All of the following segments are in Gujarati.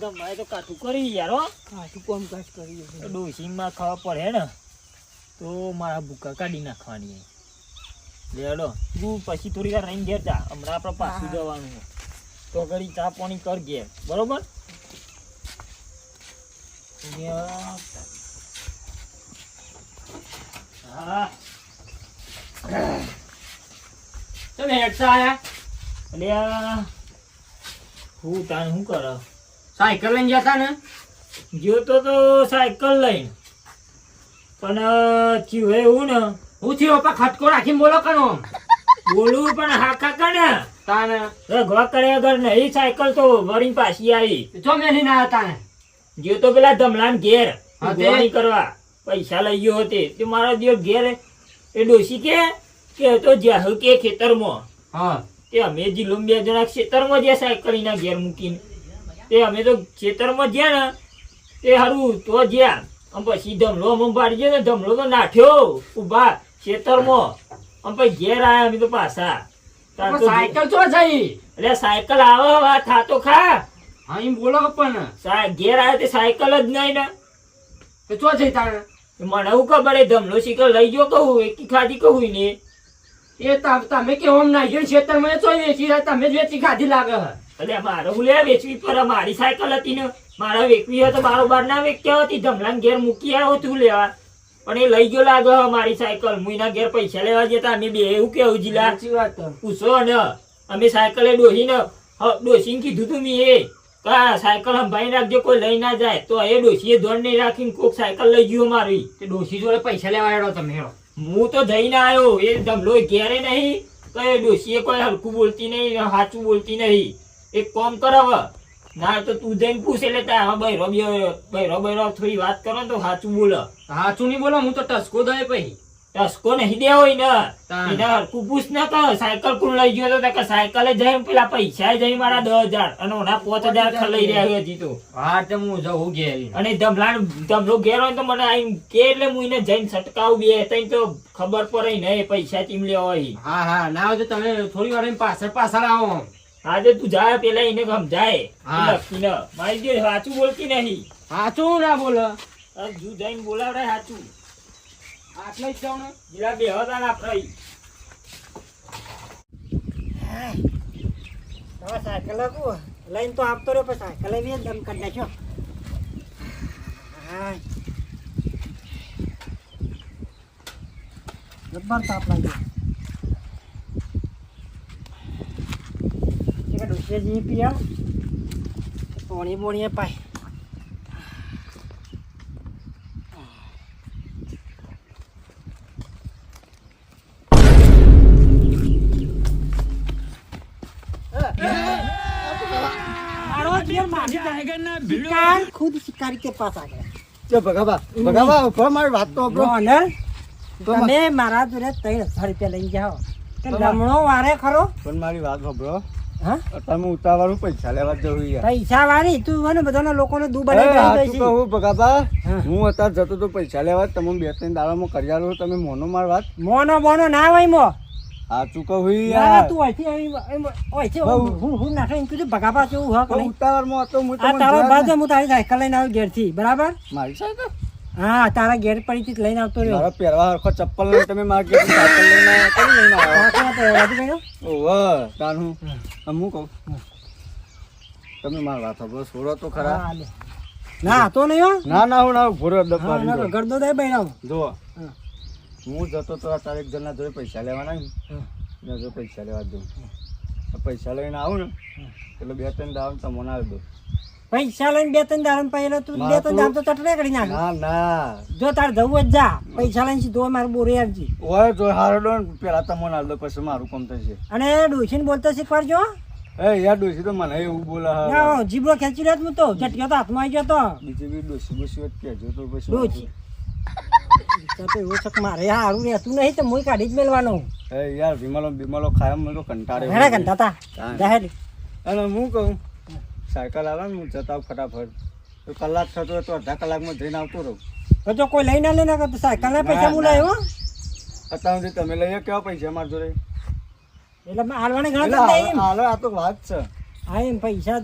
જમાએ તો કાઠું કરી યાર કાઠું કોમ કાજ કરી. ડોસીમાં ખાવા પડે ને તો મારા ભૂકા કાઢી નાખવાની. લેડો તું પછી થોડી વાર રહીને ઘેર જા. હમણાં આપણે પાછું જવાનું તો ઘડી ચા પાણી કર ઘેર બરોબર. હા. તમે હેડસા આયા. અલ્યા હું તાન શું કર? સાયકલ લઈને જતા ને? જોતો તો સાયકલ લઈને. પણ થયું એવું ને? હું થયો? પા ખટકો રાખીને બોલો કનો. બોલું પણ હાકા કાકા ને તાને કર્યા વગર નહીં સાયકલ તો વળી પાછી આવી. જો મેલી ના હતા ને ગયો તો પેલા ધમલાન ઘેર. તે? કરવા. પૈસા લઈ ગયો તે તે મારા દિયો ઘેર. એ ડોસી કે કે તો જ્યાં કે ખેતરમાં. હા. તે અમે જિલ્લો બે જણા ખેતરમાં જ્યાં સાયકલ એના ઘેર મૂકીને. તે અમે તો ખેતરમાં જ્યાં ને તે સારું તો જ્યાં. આમ પછી ધમલો અમે પાડી ગયો ને ધમલો તો નાઠ્યો. ઊભા ખેતરમાં. આમ પછી ઘેર આયા અમે તો પાછા. સાયકલ તો જઈ એટલે સાયકલ આવો હવે થાતો ખા. હા એમ બોલો પણ. ઘેર આવે તે સાયકલ જ નહીં ને. તો ચો જઈ તારે? મને એવું ખબર એ ધમલો સિકલ લઈ ગયો કહું એકી ખાધી કહું ને એ ત- તમે કે ઓમ ના ગયો ખેતરમાં ચો વેચી તમે જ વેચી ખાધી લાગે હે. એટલે મારો હું લે વેચવી પર મારી સાયકલ હતી ને. મારે વેચવી હોય તો બારો બાર ના વેચ્યા હતી ધમલાને ઘેર મૂકી આવ્યો તું લેવા. પણ એ લઈ ગયો લાગે મારી સાયકલ. હું એના ઘેર પૈસા લેવા જતા અમે બે એવું કેવું જીલા. પૂછો ને અમે સાયકલે ડોહીને ડોશીને કીધું તું મેં એ કા સાયકલ સંભાળી રાખજો કોઈ લઈ ના જાય. તો એ ડોશીએ ધોન નહીં રાખીને કોક સાયકલ લઈ ગયો મારી તે ડોશી જોડે પૈસા લેવા હેડો તમે હેડો. હું તો જઈને આવ્યો એ ધમલો ઘેરે નહીં તો એ ડોશીએ કોઈ હલકું બોલતી નહીં સાચું બોલતી નહીં. એક કોમ કરાવ ના તો તું જઈને પૂછ એટલે તારા બૈરો બી- બૈરો બૈરો થોડી વાત કરો ને તો સાચું બોલો. સાચું નહીં બોલો હું તો ટસકો દઈ પછી. ટસકો નહીં દેવો હોય ને. એને હલકું પૂછ ના તો સાયકલ કોણ લઈ ગયો તો કે સાયકલે જઈને પેલા પૈસા જઈ મારા દસ હજાર અને ઓના પાંચ હજાર લઈ રહ્યા હજી તો. હા તો હું જવું ઘેર અને ધમલાણ ધમલો ઘેર હોય તો મને આઈ કે એટલે હું એને જઈને છટકાવું બે તઈ તો ખબર પડે ને પૈસા ચીમ લેવા હા હા. ના હોય તો તમે થોડી વાર પાછળ પાછળ આવો. આજે તું જાય પેલા એને સમજાય. લખીને મારી જે સાચું બોલતી નહીં. સાચું ના બોલો? જુ જઈને બોલાવડે સાચું. આટલે જ જાઉં ને? જીરા બે હતા ના આપણે હવે સાયકલ આપું લઈને તો આપતો રહ્યો પણ સાયકલ લઈને દમ કરી નાખ્યો. જબ્બર તાપ લાગ્યો. કે જી કે પાસ વાત તો તમે મારા જોડે ત્રણ હજાર રૂપિયા લઈ જાઓ લમણો વારે ખરો પણ મારી વાત સાંભળો હા? તમે ઉતાવળું પૈસા લેવા જવું યાર પૈસા વાળી? તું મને બધાના લોકોને દુ બનાવી હું. અત્યારે જતો તો પૈસા લેવા તમે બે ત્રણ દાડામાં કરી આલો તમે મોનો માર વાત. મોનો બોનો ના હોય મો. કહું યાર? તું અહીંથી. હું- હું હું નાખે એમ કીધું હક નહીં ઉતાવળમાં હતો હું તારો બાદ હું તારી સાયકલ લઈને આવ્યો ઘેરથી બરાબર? મારી સાયકલ? હા તારા ઘેર પડી લઈને આવતો રહ્યો. મારા પહેરવા હરખો ચપ્પલ લઈને તમે મારા સાયકલ લઈને કેમ લઈને આવ્યા કાકા તો? હું હું કહું? તમે મારા વાત છોડો તો ખરા. ના તો નહીં હો. ના ના હું ના ભૂરો દબાવી ના, દો. ગરદો દે બહેરાવો. જો હું. જતો તો તારે એક જણના જોડે પૈસા લેવાના ને જો પૈસા લેવા દઉં. પૈસા લઈને આવું ને એટલે બે ત્રણ દાવ તમને આવી દઉં. પૈસા લઈને બે ત્રણ દાડા પહેલા તું બે ત્રણ દામ તો ચટણી કરી નાખ ના ના. જો તાર જવું જ જા. પૈસા લઈને સીધો મારે બોરે આવજી ઓય જો હારો ડો પેલા તમને ના દો પછી મારું કામ થશે. અને ડોસીને બોલતા શીખવાડજો. એ યાર ડોસી તો મને એવું બોલે હા. ના, જીભડો ખેંચી લે હું તો. ચટક્યો તો હાથમાં આવી ગયો તો. બીજી બી ડોસી બોસી કહેજો તો પછી ડોસી તો એવો એવું છે મારે હારું રહેતું નહીં તો મુઈ કાઢી જ મેલવાનો. એ યાર વિમલો બિમલો ખાય મને તો કંટાળે હેડા કંટાતા. જાહેર. અને હું કહું સાયકલ આવે ને હું જતા આવું ફટાફટ. તો કલાક થતો હોય તો અડધા કલાકમાં જઈને આવતો રહું. તો જો કોઈ લઈ ના લે ના સાયકલ ના પૈસા ના, હું ના. લાવ્યો અત્યાર સુધી તમે લઈએ કેવા પૈસા મારા જોડે? એટલે મેં હાલવાને ઘણા હાલો આ તો વાત છે. હા એમ પૈસા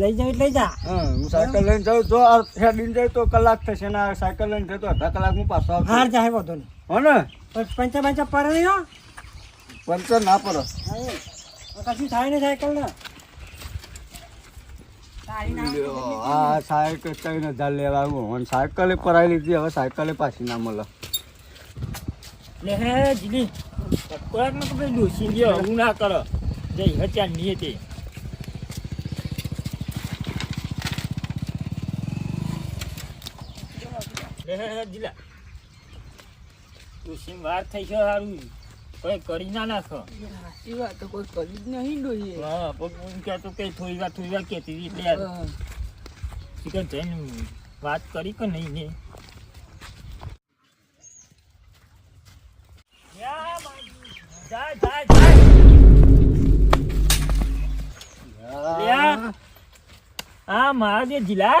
લઈ જાવ એટલે લઈ જા. હા સાયકલ લઈને જાઉં જો હેડીને જાય તો કલાક થશે ને સાયકલ લઈને જાય તો અડધા કલાકમાં પાછો હાર જાય વધુ નહીં. હો ને? પંચા પંચા પર નહીં હો? પંચર ના હા કશું થાય નહીં સાયકલ ને આ સાયકલ ત્રણ હજાર લેવા આવ્યું અને સાયકલે પરાઈ લીધી હવે સાયકલે પાછી ના મળે. લે હે જીલી કોઈક ને કોઈ ડોસી ગયો હું ના કરો. જઈ હત્યા નહીં તે લે હે હે જીલા. ડોસી વાર થઈ ગયો સારું કોઈ કરી ના નાખો. એ વાત તો કોઈ કરી જ નહીં ડોહીએ. હા પગ હું કહેતો કે થોડી વાર થોડી વાર કહેતી હતી એટલે યાર ચિકન જઈને વાત કરી કે નહીં ને. યા બાજુ. જા જા જા. લ્યા. આ મારા જે જિલ્લા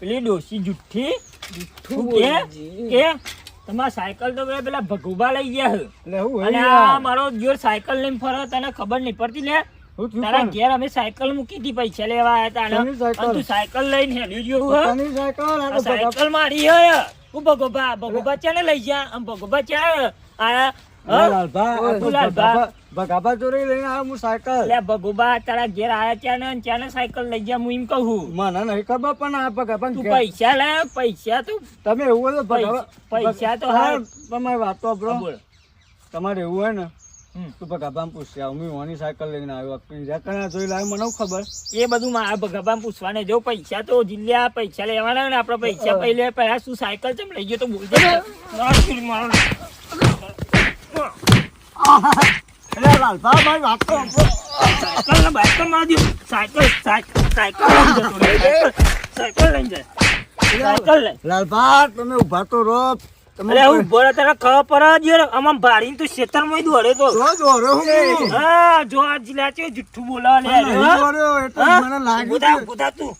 પેલી ડોસી જુઠ્ઠી શું કે કે તમારા સાયકલ તો પેલા પેલા ભગુબા લઈ ગયા એટલે હું અને આ મારો જોર સાયકલ લઈને ફરો તને ખબર નહીં પડતી લે. તારા ઘેર અમે સાયકલ મૂકી હતી પૈસા લેવા આવ્યા હતા અને તું સાયકલ લઈને હેડ્યો ગયો હો? સાયકલ? મારી હે. હું ભગોબા ભગોબા ચાને લઈ જા આમ ભગોબા ચા આયા ના, આ. ભગાભા- ચોરી લઈને આવ્યો હું સાયકલ. લે ભગોબા તારા ઘેર આયા ચાને અને ચાને સાયકલ લઈ જા હું એમ કહું મને નહીં ખબર પણ આ ભગાભા તું પૈસા લે પૈસા તું તમે એવું હોય તો પૈસા તો હા. તમારી વાત તો બોલ. તમારે એવું હોય ને તું તો પૂછ્યા પૂછશે હું ઓની સાયકલ લઈને આવ્યો. કણા જોઈ લાવ્યો મને ખબર? એ બધું મારા ભગવાન પૂછવાને જો પૈસા તો જિલ્લા પૈસા લેવાના ને આપણે પૈસા પહેલે પહેલા શું સાયકલ ચમ લઈ ગયો તો બોલજે મારો લાલભા તમે જુઠ્ઠું બોલાવે લે થા તું.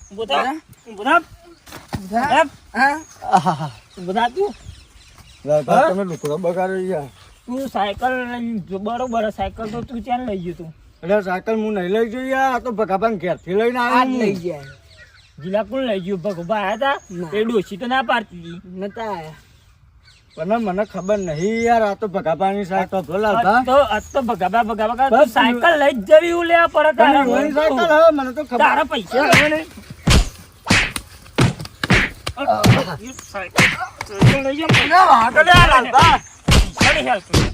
તું તમે લુકડો બગાડ્યો તું સાયકલ લઈને બરોબર સાયકલ તો તું ચાલ લઈ ગયો તું એટલે સાયકલ હું નહીં લઈ જઈએ આ તો ભગાભાને ઘેરથી લઈને આવ્યો લઈ જાય કોણ લઈ ગયું ભગભા આવ્યા હતા એ ડોસી તો ના પાડતી હતી નતા આવ્યા પણ મને ખબર નહીં યાર આ તો ભગાભાની સાયકલ ભલો તો આ તો ભગાબા ભગાબા તો સાયકલ લઈ જ જવી ઉલે પડે તમે તારા સાયકલ હવે મને તો ખબર તારા પૈસા હવે ને સાયકલ લઈ જા આગળ યાર આ પૈસા નહીં હાલતું.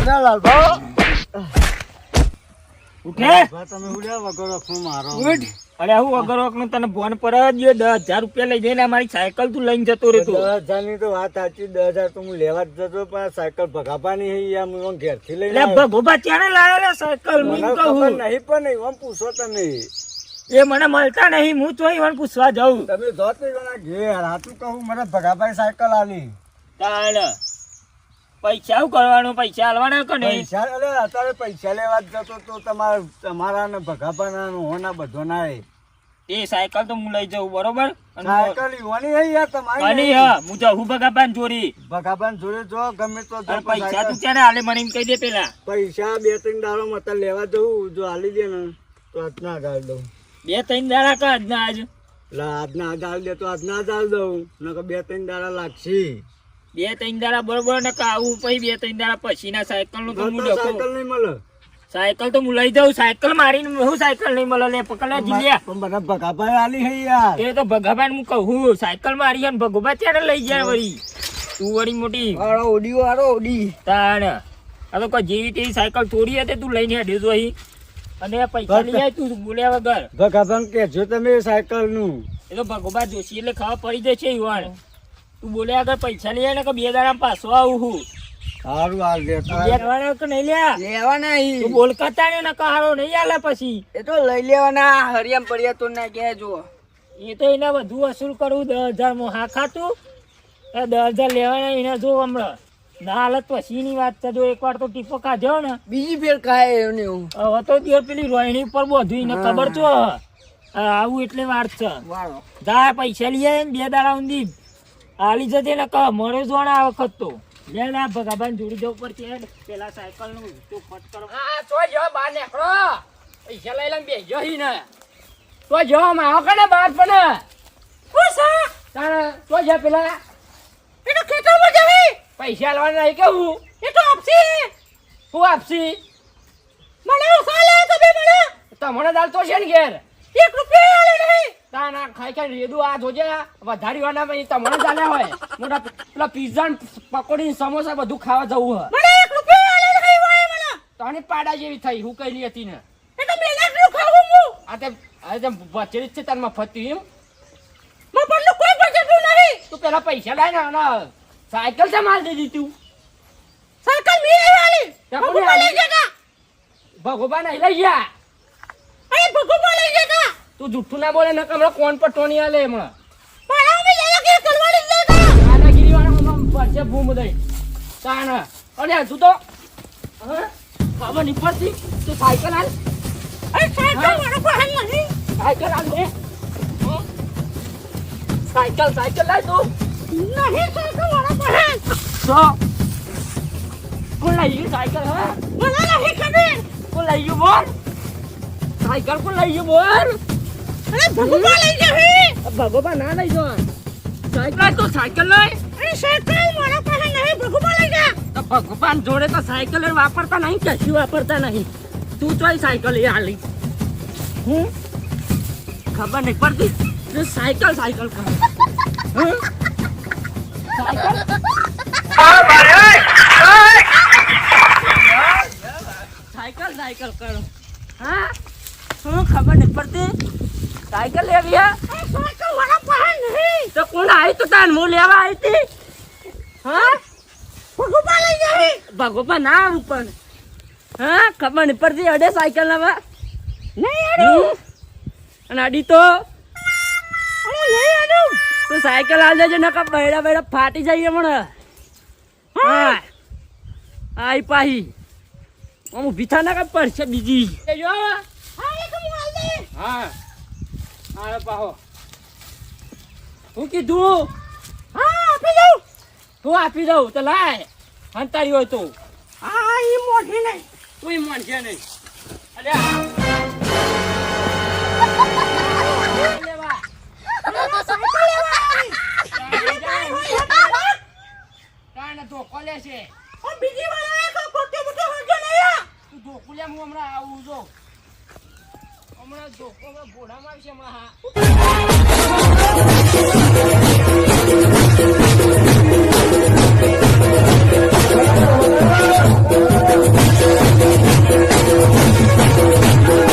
અરે લાલભા ઉઠે. તમે ઉડ્યા વગર હું મારો અરે હું વગર વગર તને ફોન પર જ દસ હજાર રૂપિયા લઈ જઈને મારી સાયકલ તું લઈને જતો રહેતો. દસ હજારની તો વાત સાચી દસ હજાર તો હું લેવા જ જતો પણ સાયકલ ભગાભાની હે યાર હું ઘેરથી લઈને આવ્યો. ભગોબા ક્યારે સાયકલ? ખબર કહું. નહીં પણ નહીં આમ પૂછો તમે એ મને મળતા નહીં હું તો ઈવન પૂછવા જાઉં. તમે જોત ઘેર હાથું કહું મને ભગાભાઈ સાયકલ આલી. તાણ. પૈસા શું કરવાનું? પૈસા આલવાના કે નહીં? પૈસા અરે અત્યારે પૈસા લેવા જતો તો તમાર તમારા ને ભગાપાના હોના બધો ના એ. એ સાયકલ તો હું લઈ જાઉં બરોબર? સાયકલ ઈવાની હે યાર તમારી અને હા. હું જાઉં. ભગાપાન જોડી ભગાપાન જોડે જો ગમે તો જો પૈસા તું ક્યારે આલે મને કહી દે પેલા. પૈસા બે ત્રણ દાડો મત લેવા જવું જો આલી દે ને તો આજના આલી દઉં. બે ત્રણ દાડા કા આજના આજ? એટલે આજના આજ આલી દે તો આજના જ દઉં. નકર બે ત્રણ દાડા લાગશે. બે ત્રણ દાડા બરોબર ને આવું પછી બે ત્રણ દાડા પછી ના સાયકલનું તો હું સાયકલ નહીં મળે. સાયકલ તો હું લઈ જાઉં સાયકલ મારીને હું સાયકલ નહીં મળે. લે પકડ જીલ્યા. પણ બધા ભગાભાઈ આલી હે યાર. એ તો ભગાભાઈ હું કહું સાયકલ મારી છે ને ત્યારે લઈ જાય વળી. તું વળી મોટી. વાળો ઓડી વાળો ઓડી. તાણ. આ તો કોઈ જેવી તેવી સાયકલ થોડી હતી તું લઈને હેડ્યો તો અહીં. અને પૈસા લઈ જાય તું બોલ્યા વગર. ભગાભાન કે જો તમે સાયકલનું. એ તો ભગોબા જોશી એટલે ખબર પડી જશે ઈવણ. તું બોલ્યા આગળ પૈસા લઈ આવે કે બે દાડા પાછો આવું હું. સારું હાલ લેવાના કે નહીં લ્યા? લેવાના ઈ. તું બોલ ને નહીં આલે પછી. એ તો લઈ લેવાના હરિયમ પડ્યા તો ના કે જો. એ તો એને બધું વસૂલ કરવું દસ હજારમાં હા ખાતું. એ દસ હજાર લેવાના એને જો હમણાં. ના હાલત પછીની વાત છે જો એકવાર તો ટીપો કાઢ્યો ને. બીજી ફેર ખાય એને હવે તો દિયો પેલી રોહિણી ઉપર બધું એને ખબર છો આવું એટલે વાત છે. જા પૈસા લઈ આવે ને બે દાડા ઊંધી આલી જતી ને કહ મળે જોણ આ વખત તો. લે ના ભગાભાઈ જોડી જવું પડશે પેલા સાયકલનું તો ફટ કરો. હા તો જો બહાર નીકળો. પૈસા લઈ લઈને બેસજો હી ને. તો જો આવો કે ને બાર પણ? તારે તો જો પેલા એનો તો ખેતરમાં જવી? પૈસા લેવાના નહીં કેવું એ તો આપસી હું આપસી મને લે તો બે મને. તમને દાલ તો છે ને ઘેર. એક રૂપિયા તા ના ખાઈ ખાઈ રેડું આ જોજે વધારી વાના પછી તમને ચાલે હોય. મોટા પેલા પીઝા પકોડી સમોસા બધું ખાવા જવું હે મને એક રૂપિયો આલે ખાઈ હોય મને. તાની પાડા જેવી થઈ હું કઈ હતી ને. એ તો મેલા નું ખાવું હું. આ તે આ તે બચેલી છે તારમાં ફતી એમ. માં પણ કોઈ બચેલું નહીં તું પેલા પૈસા લાય ને ના સાયકલ છે માલ દીધી તું. સાયકલ મી લઈ આલી. ભગવાન લઈ જતા. ભગવાન લઈ ગયા અરે ભગવાન લઈ જતા તું જુઠ્ઠું ના બોલે ન કમરો કોણ પર ટોની આલે હમણાં? મે દાદાગીરી વાળા હમણાં પડશે ભૂમ દઈ. તાણ અને હજુ તો. ખબર નહીં પડતી? તું સાયકલ હાલ. સાયકલ હાલ હં? સાયકલ સાયકલ લાય તું. નહીં સાયકલ મારા પાસે તો. કોણ લઈ ગયું સાયકલ હા? મને નહીં ખબર. કોણ લઈ ગયું બોલ? સાયકલ કોણ લઈ ગયું બોલ? અરે ભગવાન લઈ જશે ભગવાન ના લઈ જો સાયકલ. તો સાયકલ લઈ. અરે સાયકલ મારા પાસે નહીં ભગવાન લઈ જા. તો ભગવાન જોડે તો સાયકલ વાપરતા નહીં કશું વાપરતા નહીં. તું ચોય સાયકલ એ હાલી. હું ખબર નહીં પડતી. તું સાયકલ સાયકલ કર. હું સાયકલ સાયકલ સાયકલ કરો. હા? શું ખબર નહીં પડતી. સાયકલ લેવી હે? તો કોણ આવી તો તાન હું લેવા આવી હતી હા? ભગોપા લઈ જાય ભગોપા ના આવું પણ. હા? ખબર નહીં પડતી અડે સાયકલ નહીં અડું. અને અડી તો? તું સાયકલ હાલ દેજો નકા બૈડા બૈડા ફાટી જઈએ હમણાં. હા? આઈ પાહી. હું ઊભી થા ના પડશે બીજી. હા. હા પાહો. હું કીધું? હા આપી દઉં. તું આપી દઉં તો લાય. હંતારી હોય તું. હા એ મોઢી નહીં. તું એ મોઢે નહીં. અરે ધોકો લેશે તું ધોકું લે હું હમણાં આવું જો હમણાં ધોકો ઘોડા મારશે હા.